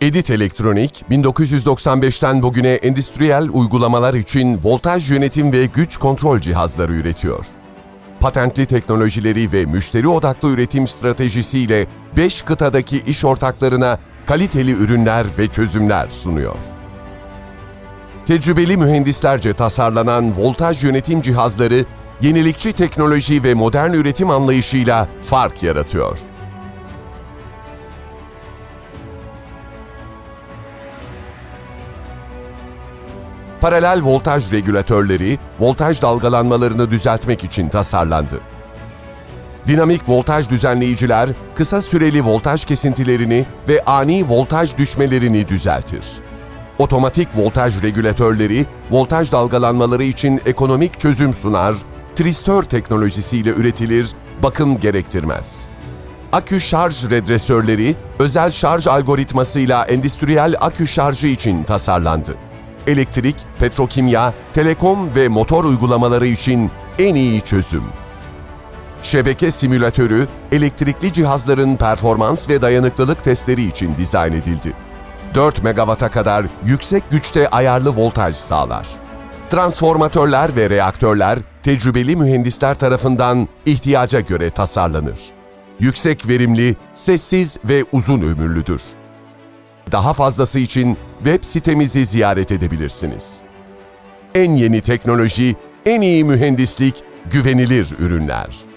Edit Elektronik, 1995'ten bugüne endüstriyel uygulamalar için voltaj yönetim ve güç kontrol cihazları üretiyor. Patentli teknolojileri ve müşteri odaklı üretim stratejisiyle 5 kıtadaki iş ortaklarına kaliteli ürünler ve çözümler sunuyor. Tecrübeli mühendislerce tasarlanan voltaj yönetim cihazları, yenilikçi teknoloji ve modern üretim anlayışıyla fark yaratıyor. Paralel voltaj regülatörleri, voltaj dalgalanmalarını düzeltmek için tasarlandı. Dinamik voltaj düzenleyiciler, kısa süreli voltaj kesintilerini ve ani voltaj düşmelerini düzeltir. Otomatik voltaj regülatörleri, voltaj dalgalanmaları için ekonomik çözüm sunar, tristör teknolojisiyle üretilir, bakım gerektirmez. Akü şarj redresörleri, özel şarj algoritmasıyla endüstriyel akü şarjı için tasarlandı. Elektrik, petrokimya, telekom ve motor uygulamaları için en iyi çözüm. Şebeke simülatörü, elektrikli cihazların performans ve dayanıklılık testleri için dizayn edildi. 4 MW'a kadar yüksek güçte ayarlı voltaj sağlar. Transformatörler ve reaktörler tecrübeli mühendisler tarafından ihtiyaca göre tasarlanır. Yüksek verimli, sessiz ve uzun ömürlüdür. Daha fazlası için web sitemizi ziyaret edebilirsiniz. En yeni teknoloji, en iyi mühendislik, güvenilir ürünler.